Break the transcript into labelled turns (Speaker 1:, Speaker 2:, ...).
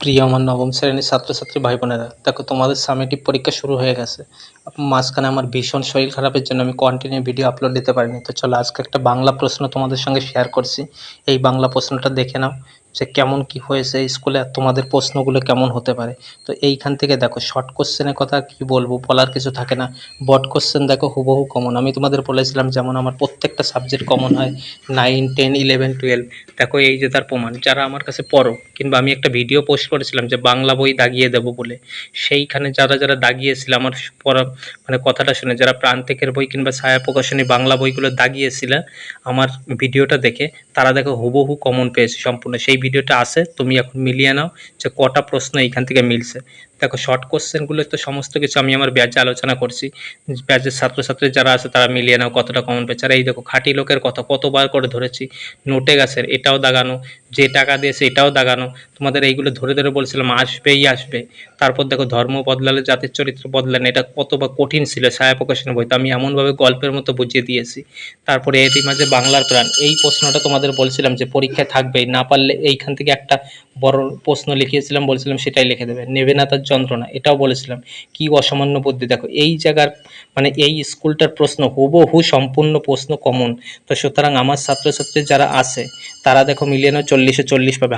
Speaker 1: প্রিয় আমার নবম শ্রেণির ছাত্রছাত্রী ভাই বোনেরা দেখো তোমাদের সামেটিভ পরীক্ষা শুরু হয়ে গেছে। মাঝখানে আমার ভীষণ শরীর খারাপের জন্য আমি কন্টিনিউ ভিডিও আপলোড দিতে পারিনি। তো চলো আজকে একটা বাংলা প্রশ্ন তোমাদের সঙ্গে শেয়ার করছি। এই বাংলা প্রশ্নটা দেখে নাও। যে কেমন কি হয়েছে, স্কুলে তোমাদের প্রশ্নগুলো কেমন হতে পারে। তো এইখান থেকে দেখো শর্ট কোশ্চেনের কথা কি বলব বলার কিছু থাকে না। বট কোশ্চেন দেখো হুবহু কমন আমি তোমাদের বলেছিলাম যেমন আমার প্রত্যেকটা সাবজেক্ট কমন হয় নাইন টেন ইলেভেন টুয়েলভ দেখো এই যে তার প্রমাণ, যারা আমার কাছে পড়ো কিংবা আমি একটা ভিডিও পোস্ট করেছিলাম যে বাংলা বই দাগিয়ে দেবো বলে, সেইখানে যারা যারা দাগিয়েছিল আমার পড়া মানে কথাটা শুনে, যারা প্রান্তিকের বই কিংবা ছায়া প্রকাশনী বাংলা বইগুলো দাগিয়েছিল আমার ভিডিওটা দেখে, তারা দেখো হুবহু কমন পেয়েছে সম্পূর্ণ। সেই ভিডিওটা আছে, তুমি এখন মিলিয়ে নাও যে কটা প্রশ্ন এইখান থেকে মিলছে। দেখো শর্ট কোশ্চেনগুলো তো সমস্ত কিছু আমি আমার ব্যাচে আলোচনা করছি। ব্যাচের ছাত্রছাত্রী যারা আছে তারা মিলিয়ে নাও কতটা কমন পেয়েছে আর এই দেখো, খাঁটি লোকের কথা কতবার করে ধরেছি। নোটে গাছের এটাও দাগানো। যে টাকা দিয়ে সেটাও দাগানো। তোমাদের এইগুলো ধরে ধরে বলছিলাম, আসবেই আসবে। তারপর দেখো ধর্ম বদলালে, জাতির চরিত্র বদলালে, এটা কত বা কঠিন ছিল, ছায়া প্রকাশনের বই। তো আমি এমনভাবে গল্পের মতো বুঝিয়ে দিয়েছি। তারপরে এটি মাঝে বাংলার প্রাণ। এই প্রশ্নটা তোমাদের বলছিলাম যে পরীক্ষায় থাকবেই, না পারলে এইখান থেকে একটা বড় প্রশ্ন লিখিয়েছিলাম, বলেছিলাম সেটাই লিখে দেবে। নেবে না তার যন্ত্রণা, এটাও বলেছিলাম। কি অসামান্য বুদ্ধি। দেখো, এই জায়গার মানে এই স্কুলটার প্রশ্ন, হুবহু সম্পূর্ণ প্রশ্ন কমন তো সুতরাং আমার ছাত্রছাত্রী যারা আছে, তারা দেখো মিলিয়ে নাও চল্লিশে চল্লিশ পাবে